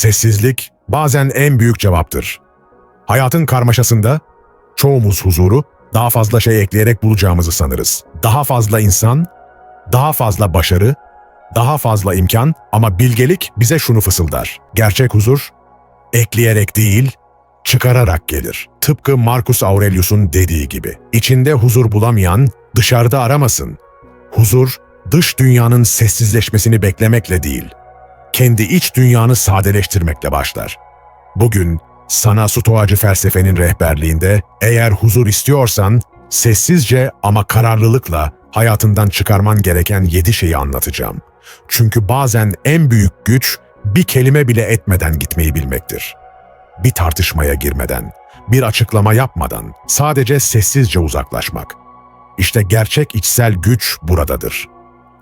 Sessizlik bazen en büyük cevaptır. Hayatın karmaşasında çoğumuz huzuru daha fazla şey ekleyerek bulacağımızı sanırız. Daha fazla insan, daha fazla başarı, daha fazla imkan ama bilgelik bize şunu fısıldar. Gerçek huzur ekleyerek değil, çıkararak gelir. Tıpkı Marcus Aurelius'un dediği gibi. İçinde huzur bulamayan dışarıda aramasın. Huzur, dış dünyanın sessizleşmesini beklemekle değil, kendi iç dünyanı sadeleştirmekle başlar. Bugün sana Stoacı felsefenin rehberliğinde eğer huzur istiyorsan sessizce ama kararlılıkla hayatından çıkarman gereken yedi şeyi anlatacağım. Çünkü bazen en büyük güç bir kelime bile etmeden gitmeyi bilmektir. Bir tartışmaya girmeden, bir açıklama yapmadan sadece sessizce uzaklaşmak. İşte gerçek içsel güç buradadır.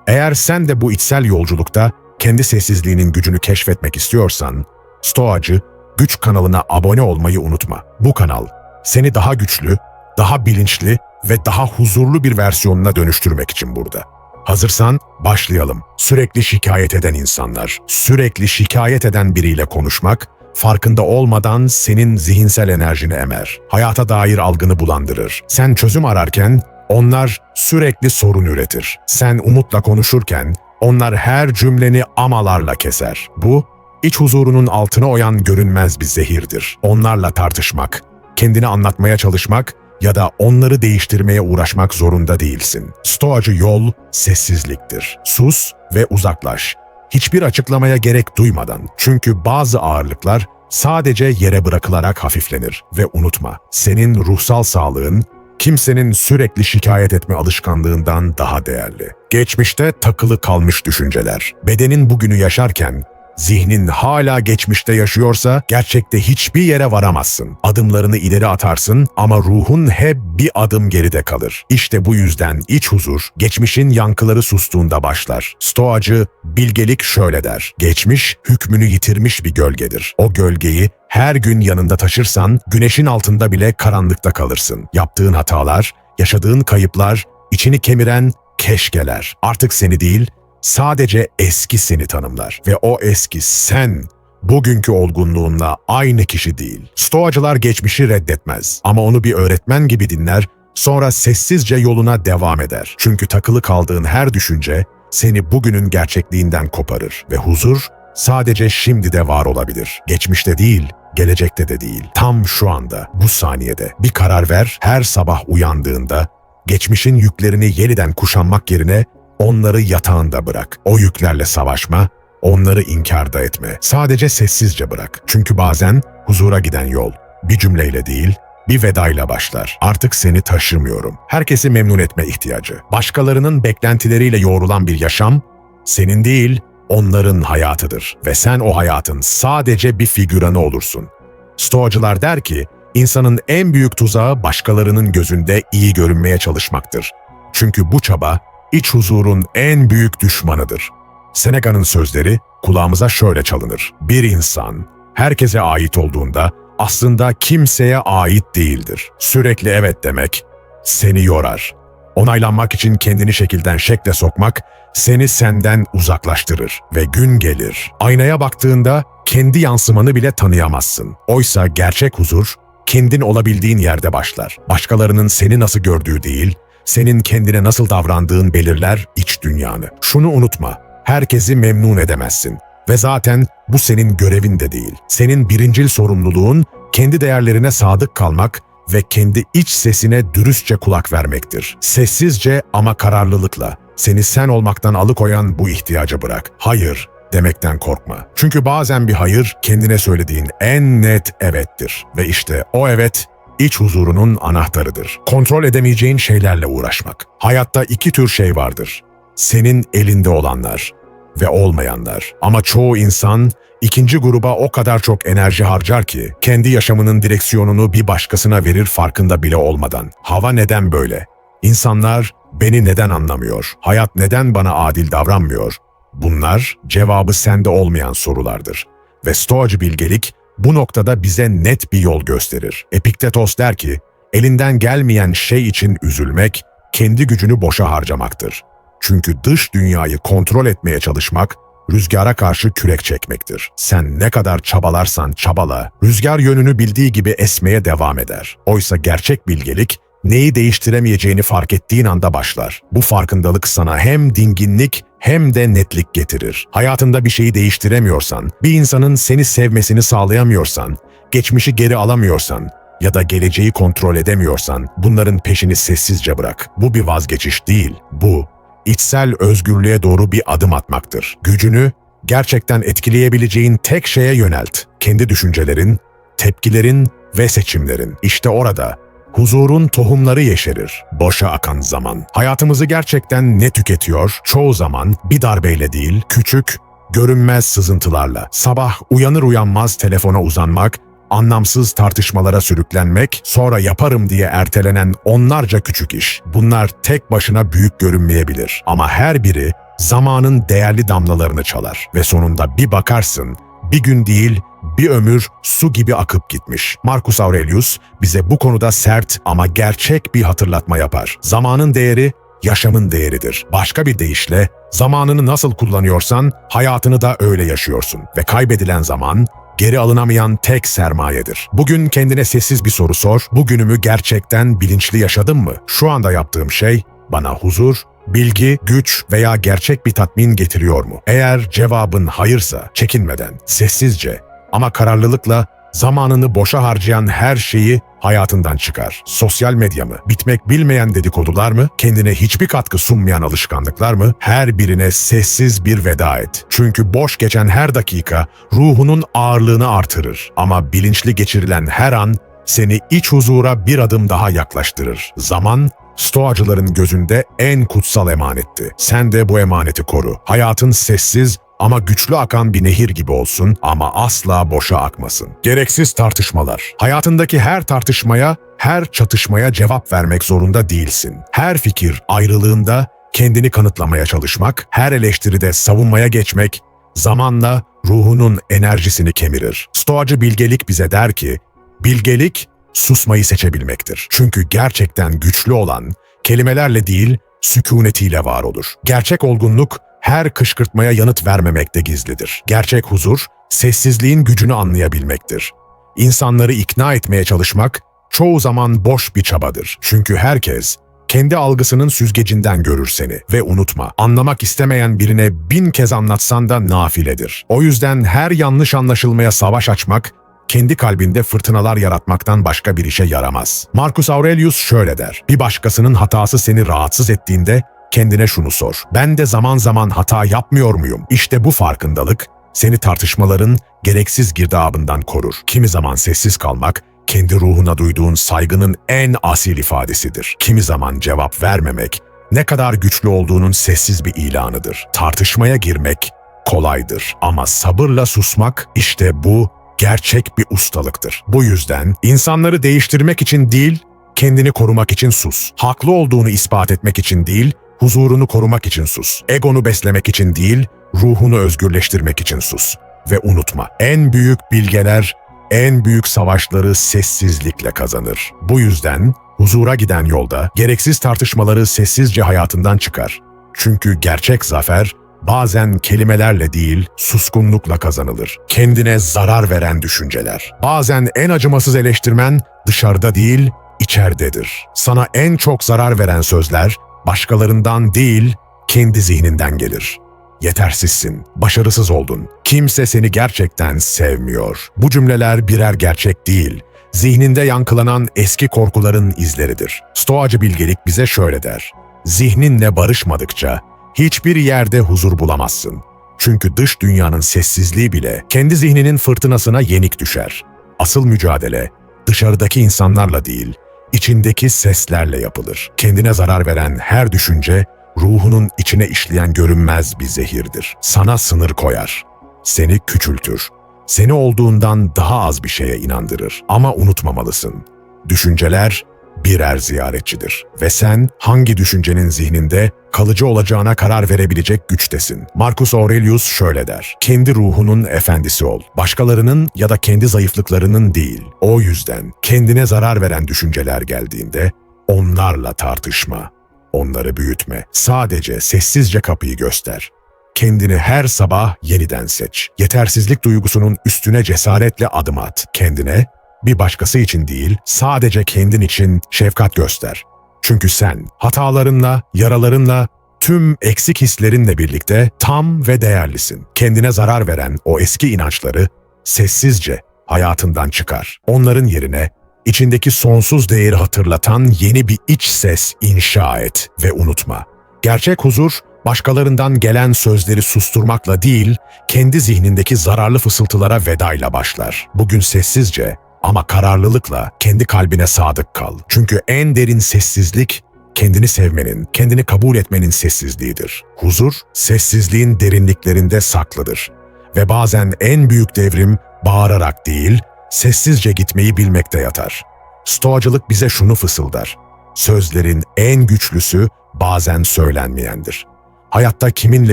Eğer sen de bu içsel yolculukta kendi sessizliğinin gücünü keşfetmek istiyorsan, Stoacı Güç kanalına abone olmayı unutma. Bu kanal seni daha güçlü, daha bilinçli ve daha huzurlu bir versiyonuna dönüştürmek için burada. Hazırsan başlayalım. Sürekli şikayet eden insanlar, sürekli şikayet eden biriyle konuşmak, farkında olmadan senin zihinsel enerjini emer. Hayata dair algını bulandırır. Sen çözüm ararken onlar sürekli sorun üretir. Sen umutla konuşurken onlar her cümleni amalarla keser. Bu, iç huzurunun altına oyan görünmez bir zehirdir. Onlarla tartışmak, kendini anlatmaya çalışmak ya da onları değiştirmeye uğraşmak zorunda değilsin. Stoacı yol sessizliktir. Sus ve uzaklaş. Hiçbir açıklamaya gerek duymadan. Çünkü bazı ağırlıklar sadece yere bırakılarak hafiflenir. Ve unutma, senin ruhsal sağlığın kimsenin sürekli şikayet etme alışkanlığından daha değerli. Geçmişte takılı kalmış düşünceler. Bedenin bugünü yaşarken Zihnin hala geçmişte yaşıyorsa gerçekte hiçbir yere varamazsın. Adımlarını ileri atarsın ama ruhun hep bir adım geride kalır. İşte bu yüzden iç huzur geçmişin yankıları sustuğunda başlar. Stoacı bilgelik şöyle der. Geçmiş hükmünü yitirmiş bir gölgedir. O gölgeyi her gün yanında taşırsan güneşin altında bile karanlıkta kalırsın. Yaptığın hatalar, yaşadığın kayıplar, içini kemiren keşkeler artık seni değil sadece eski seni tanımlar ve o eski sen bugünkü olgunluğunla aynı kişi değil. Stoacılar geçmişi reddetmez ama onu bir öğretmen gibi dinler, sonra sessizce yoluna devam eder. Çünkü takılı kaldığın her düşünce seni bugünün gerçekliğinden koparır ve huzur sadece şimdi de var olabilir. Geçmişte değil, gelecekte de değil. Tam şu anda, bu saniyede bir karar ver, her sabah uyandığında geçmişin yüklerini yeniden kuşanmak yerine Onları yatağında bırak. O yüklerle savaşma, onları inkarda etme. Sadece sessizce bırak. Çünkü bazen huzura giden yol bir cümleyle değil, bir vedayla başlar. Artık seni taşımıyorum. Herkesi memnun etme ihtiyacı. Başkalarının beklentileriyle yoğrulan bir yaşam, senin değil, onların hayatıdır. Ve sen o hayatın sadece bir figüranı olursun. Stoacılar der ki, insanın en büyük tuzağı başkalarının gözünde iyi görünmeye çalışmaktır. Çünkü bu çaba iç huzurun en büyük düşmanıdır. Seneca'nın sözleri kulağımıza şöyle çalınır. Bir insan herkese ait olduğunda aslında kimseye ait değildir. Sürekli evet demek seni yorar. Onaylanmak için kendini şekilden şekle sokmak seni senden uzaklaştırır ve gün gelir. Aynaya baktığında kendi yansımanı bile tanıyamazsın. Oysa gerçek huzur kendin olabildiğin yerde başlar. Başkalarının seni nasıl gördüğü değil, senin kendine nasıl davrandığın belirler iç dünyanı. Şunu unutma, herkesi memnun edemezsin. Ve zaten bu senin görevin de değil. Senin birincil sorumluluğun kendi değerlerine sadık kalmak ve kendi iç sesine dürüstçe kulak vermektir. Sessizce ama kararlılıkla seni sen olmaktan alıkoyan bu ihtiyacı bırak. Hayır demekten korkma. Çünkü bazen bir hayır kendine söylediğin en net evettir. Ve işte o evet iç huzurunun anahtarıdır. Kontrol edemeyeceğin şeylerle uğraşmak. Hayatta iki tür şey vardır. Senin elinde olanlar ve olmayanlar. Ama çoğu insan ikinci gruba o kadar çok enerji harcar ki kendi yaşamının direksiyonunu bir başkasına verir farkında bile olmadan. Hava neden böyle? İnsanlar beni neden anlamıyor? Hayat neden bana adil davranmıyor? Bunlar cevabı sende olmayan sorulardır. Ve Stoacı bilgelik bu noktada bize net bir yol gösterir. Epiktetos der ki, elinden gelmeyen şey için üzülmek, kendi gücünü boşa harcamaktır. Çünkü dış dünyayı kontrol etmeye çalışmak, rüzgara karşı kürek çekmektir. Sen ne kadar çabalarsan çabala, rüzgar yönünü bildiği gibi esmeye devam eder. Oysa gerçek bilgelik, neyi değiştiremeyeceğini fark ettiğin anda başlar. Bu farkındalık sana hem dinginlik hem de netlik getirir. Hayatında bir şeyi değiştiremiyorsan, bir insanın seni sevmesini sağlayamıyorsan, geçmişi geri alamıyorsan ya da geleceği kontrol edemiyorsan bunların peşini sessizce bırak. Bu bir vazgeçiş değil, bu içsel özgürlüğe doğru bir adım atmaktır. Gücünü gerçekten etkileyebileceğin tek şeye yönelt. Kendi düşüncelerin, tepkilerin ve seçimlerin. İşte orada huzurun tohumları yeşerir. Boşa akan zaman. Hayatımızı gerçekten ne tüketiyor? Çoğu zaman bir darbeyle değil, küçük, görünmez sızıntılarla. Sabah uyanır uyanmaz telefona uzanmak, anlamsız tartışmalara sürüklenmek, sonra yaparım diye ertelenen onlarca küçük iş. Bunlar tek başına büyük görünmeyebilir ama her biri zamanın değerli damlalarını çalar ve sonunda bir bakarsın bir gün değil bir ömür su gibi akıp gitmiş. Marcus Aurelius bize bu konuda sert ama gerçek bir hatırlatma yapar. Zamanın değeri yaşamın değeridir. Başka bir deyişle zamanını nasıl kullanıyorsan hayatını da öyle yaşıyorsun ve kaybedilen zaman geri alınamayan tek sermayedir. Bugün kendine sessiz bir soru sor. Bugünümü gerçekten bilinçli yaşadım mı? Şu anda yaptığım şey bana huzur, bilgi, güç veya gerçek bir tatmin getiriyor mu? Eğer cevabın hayırsa çekinmeden, sessizce ama kararlılıkla zamanını boşa harcayan her şeyi hayatından çıkar. Sosyal medya mı? Bitmek bilmeyen dedikodular mı? Kendine hiçbir katkı sunmayan alışkanlıklar mı? Her birine sessiz bir veda et. Çünkü boş geçen her dakika ruhunun ağırlığını artırır. Ama bilinçli geçirilen her an seni iç huzura bir adım daha yaklaştırır. Zaman Stoacıların gözünde en kutsal emanetti. Sen de bu emaneti koru. Hayatın sessiz ama güçlü akan bir nehir gibi olsun ama asla boşa akmasın. Gereksiz tartışmalar. Hayatındaki her tartışmaya, her çatışmaya cevap vermek zorunda değilsin. Her fikir ayrılığında kendini kanıtlamaya çalışmak, her eleştiride savunmaya geçmek, zamanla ruhunun enerjisini kemirir. Stoacı bilgelik bize der ki, bilgelik susmayı seçebilmektir. Çünkü gerçekten güçlü olan kelimelerle değil, sükunetiyle var olur. Gerçek olgunluk her kışkırtmaya yanıt vermemekte gizlidir. Gerçek huzur, sessizliğin gücünü anlayabilmektir. İnsanları ikna etmeye çalışmak çoğu zaman boş bir çabadır. Çünkü herkes kendi algısının süzgecinden görür seni. Ve unutma, anlamak istemeyen birine bin kez anlatsan da nafiledir. O yüzden her yanlış anlaşılmaya savaş açmak, kendi kalbinde fırtınalar yaratmaktan başka bir işe yaramaz. Marcus Aurelius şöyle der, bir başkasının hatası seni rahatsız ettiğinde kendine şunu sor. Ben de zaman zaman hata yapmıyor muyum? İşte bu farkındalık seni tartışmaların gereksiz girdabından korur. Kimi zaman sessiz kalmak, kendi ruhuna duyduğun saygının en asil ifadesidir. Kimi zaman cevap vermemek, ne kadar güçlü olduğunun sessiz bir ilanıdır. Tartışmaya girmek kolaydır ama sabırla susmak işte bu gerçek bir ustalıktır. Bu yüzden insanları değiştirmek için değil, kendini korumak için sus. Haklı olduğunu ispat etmek için değil, huzurunu korumak için sus. Egonu beslemek için değil, ruhunu özgürleştirmek için sus. Ve unutma, en büyük bilgeler, en büyük savaşları sessizlikle kazanır. Bu yüzden huzura giden yolda gereksiz tartışmaları sessizce hayatından çıkar. Çünkü gerçek zafer bazen kelimelerle değil, suskunlukla kazanılır. Kendine zarar veren düşünceler. Bazen en acımasız eleştirmen dışarıda değil, içeridedir. Sana en çok zarar veren sözler başkalarından değil, kendi zihninden gelir. Yetersizsin, başarısız oldun. Kimse seni gerçekten sevmiyor. Bu cümleler birer gerçek değil, zihninde yankılanan eski korkuların izleridir. Stoacı bilgelik bize şöyle der. Zihninle barışmadıkça hiçbir yerde huzur bulamazsın. Çünkü dış dünyanın sessizliği bile kendi zihninin fırtınasına yenik düşer. Asıl mücadele dışarıdaki insanlarla değil, içindeki seslerle yapılır. Kendine zarar veren her düşünce, ruhunun içine işleyen görünmez bir zehirdir. Sana sınır koyar, seni küçültür, seni olduğundan daha az bir şeye inandırır. Ama unutmamalısın, düşünceler birer ziyaretçidir. Ve sen hangi düşüncenin zihninde kalıcı olacağına karar verebilecek güçtesin. Marcus Aurelius şöyle der. Kendi ruhunun efendisi ol. Başkalarının ya da kendi zayıflıklarının değil. O yüzden kendine zarar veren düşünceler geldiğinde onlarla tartışma. Onları büyütme. Sadece sessizce kapıyı göster. kendini her sabah yeniden seç. Yetersizlik duygusunun üstüne cesaretle adım at. Kendine, bir başkası için değil, sadece kendin için şefkat göster. Çünkü sen hatalarınla, yaralarınla, tüm eksik hislerinle birlikte tam ve değerlisin. Kendine zarar veren o eski inançları sessizce hayatından çıkar. Onların yerine içindeki sonsuz değeri hatırlatan yeni bir iç ses inşa et ve unutma. Gerçek huzur, başkalarından gelen sözleri susturmakla değil, kendi zihnindeki zararlı fısıltılara vedayla başlar. Bugün sessizce ama kararlılıkla kendi kalbine sadık kal. Çünkü en derin sessizlik, kendini sevmenin, kendini kabul etmenin sessizliğidir. Huzur, sessizliğin derinliklerinde saklıdır. Ve bazen en büyük devrim bağırarak değil, sessizce gitmeyi bilmekte yatar. Stoacılık bize şunu fısıldar. Sözlerin en güçlüsü bazen söylenmeyendir. Hayatta kiminle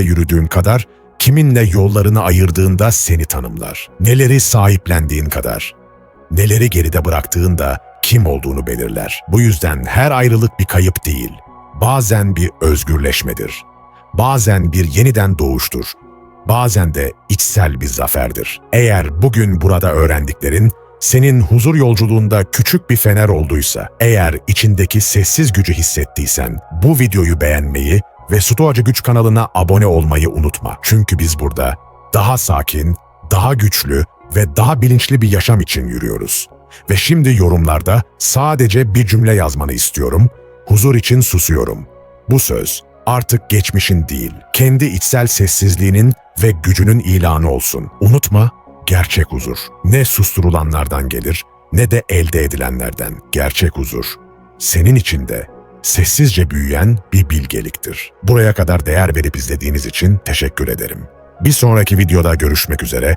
yürüdüğün kadar, kiminle yollarını ayırdığında seni tanımlar. Neleri sahiplendiğin kadar. Neleri geride bıraktığında kim olduğunu belirler. Bu yüzden her ayrılık bir kayıp değil. Bazen bir özgürleşmedir. Bazen bir yeniden doğuştur. Bazen de içsel bir zaferdir. Eğer bugün burada öğrendiklerin senin huzur yolculuğunda küçük bir fener olduysa, eğer içindeki sessiz gücü hissettiysen bu videoyu beğenmeyi ve Stoacı Güç kanalına abone olmayı unutma. Çünkü biz burada daha sakin, daha güçlü ve daha bilinçli bir yaşam için yürüyoruz. Ve şimdi yorumlarda sadece bir cümle yazmanı istiyorum. Huzur için susuyorum. Bu söz artık geçmişin değil, kendi içsel sessizliğinin ve gücünün ilanı olsun. Unutma, gerçek huzur ne susturulanlardan gelir ne de elde edilenlerden. Gerçek huzur senin içinde sessizce büyüyen bir bilgeliktir. Buraya kadar değer verip izlediğiniz için teşekkür ederim. Bir sonraki videoda görüşmek üzere.